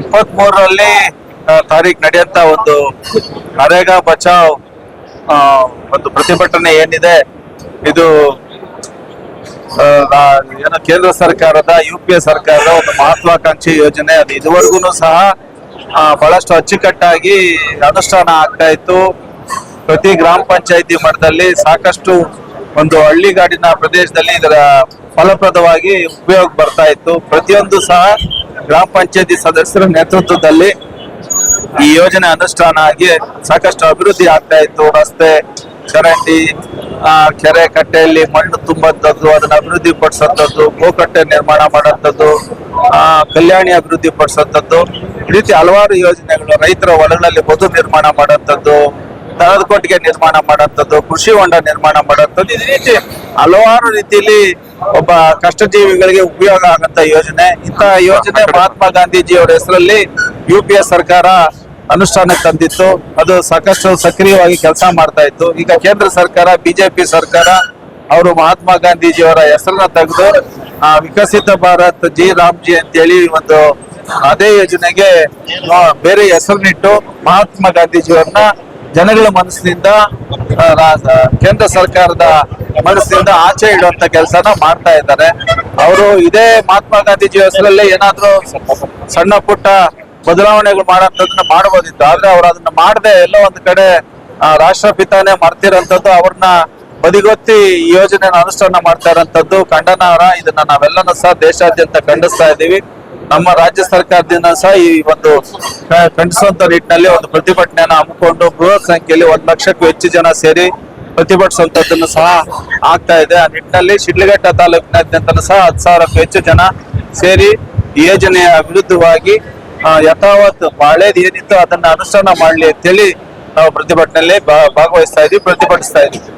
ಇಪ್ಪತ್ತ್ ಮೂರರಲ್ಲಿ ತಾರೀಕು ನಡೆಯಂತ ಒಂದು ನರೇಗಾ ಬಚಾವ್ ಒಂದು ಪ್ರತಿಭಟನೆ ಏನಿದೆ, ಇದು ಏನೋ ಕೇಂದ್ರ ಸರ್ಕಾರದ, ಯು ಪಿ ಎ ಸರ್ಕಾರದ ಒಂದು ಮಹತ್ವಾಕಾಂಕ್ಷಿ ಯೋಜನೆ. ಅದು ಇದುವರೆಗೂ ಸಹ ಬಹಳಷ್ಟು ಅಚ್ಚುಕಟ್ಟಾಗಿ ಅನುಷ್ಠಾನ ಆಗ್ತಾ ಇತ್ತು. ಪ್ರತಿ ಗ್ರಾಮ ಪಂಚಾಯತಿ ಮಟ್ಟದಲ್ಲಿ ಸಾಕಷ್ಟು ಒಂದು ಹಳ್ಳಿಗಾಡಿನ ಪ್ರದೇಶದಲ್ಲಿ ಇದರ ಫಲಪ್ರದವಾಗಿ ಉಪಯೋಗ ಬರ್ತಾ ಇತ್ತು. ಪ್ರತಿಯೊಂದು ಸಹ ಗ್ರಾಮ ಪಂಚಾಯತಿ ಸದಸ್ಯರ ನೇತೃತ್ವದಲ್ಲಿ ಈ ಯೋಜನೆ ಅನುಷ್ಠಾನ ಆಗಿ ಸಾಕಷ್ಟು ಅಭಿವೃದ್ಧಿ ಆಗ್ತಾ ಇತ್ತು. ರಸ್ತೆ ಚರಂಡಿ ಕೆರೆ ಕಟ್ಟೆಯಲ್ಲಿ ಮಣ್ಣು ತುಂಬದ್ದು ಅದನ್ನ ಅಭಿವೃದ್ಧಿ ಪಡಿಸೋಂಥದ್ದು ಗೋಕಟ್ಟೆ ನಿರ್ಮಾಣ ಮಾಡೋಂಥದ್ದು ಆ, ಕಲ್ಯಾಣಿ ಅಭಿವೃದ್ಧಿ ಪಡಿಸೋಂಥದ್ದು. ಈ ರೀತಿ ಹಲವಾರು ಯೋಜನೆಗಳು ರೈತರ ಹೊಲಗಳಲ್ಲಿ ಬದು ನಿರ್ಮಾಣ ಮಾಡೋಂಥದ್ದು ದನದ ಕೊಟ್ಟಿಗೆ ನಿರ್ಮಾಣ ಮಾಡೋಂಥದ್ದು ಕೃಷಿ ಹೊಂಡ ನಿರ್ಮಾಣ ಮಾಡೋಂಥದ್ದು ಇದೇ ರೀತಿ ಹಲವಾರು ರೀತಿಯಲ್ಲಿ ಒಬ್ಬ ಕಷ್ಟಜೀವಿಗಳಿಗೆ ಉಪಯೋಗ ಆಗಂತ ಯೋಜನೆ. ಇಂತಹ ಯೋಜನೆ ಮಹಾತ್ಮ ಗಾಂಧೀಜಿ ಅವರ ಹೆಸರಲ್ಲಿ ಯು ಪಿ ಎ ಸರ್ಕಾರ ಅನುಷ್ಠಾನಕ್ಕೆ ತಂದಿತ್ತು. ಅದು ಸಾಕಷ್ಟು ಸಕ್ರಿಯವಾಗಿ ಕೆಲಸ ಮಾಡ್ತಾ ಇತ್ತು. ಈಗ ಕೇಂದ್ರ ಸರ್ಕಾರ ಬಿಜೆಪಿ ಸರ್ಕಾರ ಅವರು ಮಹಾತ್ಮ ಗಾಂಧೀಜಿಯವರ ಹೆಸರನ್ನ ತೆಗೆದು ಆ, ವಿಕಸಿತ ಭಾರತ್ ಜಿ ರಾಮ್ಜಿ ಅಂತೇಳಿ ಒಂದು ಅದೇ ಯೋಜನೆಗೆ ಬೇರೆ ಹೆಸರನ್ನಿಟ್ಟು ಮಹಾತ್ಮ ಗಾಂಧೀಜಿಯವ್ರನ್ನ ಜನಗಳ ಮನಸ್ಸಿನಿಂದ ಕೇಂದ್ರ ಸರ್ಕಾರದ ಮನಸ್ಸಿನಿಂದ ಆಚೆ ಇಡುವಂತ ಕೆಲಸನ ಮಾಡ್ತಾ ಇದ್ದಾರೆ. ಅವರು ಇದೇ ಮಹಾತ್ಮ ಗಾಂಧೀಜಿ ಹೆಸರಲ್ಲಿ ಏನಾದ್ರೂ ಸಣ್ಣ ಪುಟ್ಟ ಬದಲಾವಣೆಗಳು ಮಾಡೋಂಥದ್ದನ್ನ ಮಾಡಬಹುದಿತ್ತು ಆದ್ರೆ ಅವ್ರು ಅದನ್ನ ಮಾಡದೆ ಎಲ್ಲೋ ಒಂದ್ ಕಡೆ ರಾಷ್ಟ್ರಪಿತಾನೇ ಮರ್ತಿರೋಂಥದ್ದು, ಅವ್ರನ್ನ ಬದಿಗೊತ್ತಿ ಈ ಯೋಜನೆನ ಅನುಷ್ಠಾನ ಮಾಡ್ತಾ ಇರೋಂಥದ್ದು ಖಂಡನಾರ್ಹ ಇದನ್ನ ನಾವೆಲ್ಲನೂ ಸಹ ದೇಶಾದ್ಯಂತ ಖಂಡಿಸ್ತಾ ಇದ್ದೀವಿ. ನಮ್ಮ ರಾಜ್ಯ ಸರ್ಕಾರದಿಂದ ಸಹ ಈ ಒಂದು ಖಂಡಿಸುವಂತ ನಿಟ್ಟಿನಲ್ಲಿ ಒಂದು ಪ್ರತಿಭಟನೆಯನ್ನು ಹಮ್ಮಿಕೊಂಡು ಬೃಹತ್ ಸಂಖ್ಯೆಯಲ್ಲಿ ಒಂದು ಲಕ್ಷಕ್ಕೂ ಹೆಚ್ಚು ಜನ ಸೇರಿ ಪ್ರತಿಭಟಿಸುವಂತದ್ದನ್ನು ಸಹ ಆಗ್ತಾ ಇದೆ. ಆ ನಿಟ್ಟಿನಲ್ಲಿ ಶಿಡ್ಲಘಟ್ಟ ತಾಲೂಕಿನಾದ್ಯಂತ ಸಹ ಹತ್ತು ಸಾವಿರಕ್ಕೂ ಹೆಚ್ಚು ಜನ ಸೇರಿ ಯೋಜನೆಯ ವಿರುದ್ಧವಾಗಿ ಯಥಾವತ್ ಹಳೇದು ಏನಿತ್ತು ಅದನ್ನ ಅನುಷ್ಠಾನ ಮಾಡಲಿ ಅಂತೇಳಿ ನಾವು ಪ್ರತಿಭಟನೆಯಲ್ಲಿ ಭಾಗವಹಿಸ್ತಾ ಇದೀವಿ, ಪ್ರತಿಭಟಿಸ್ತಾ ಇದೀವಿ.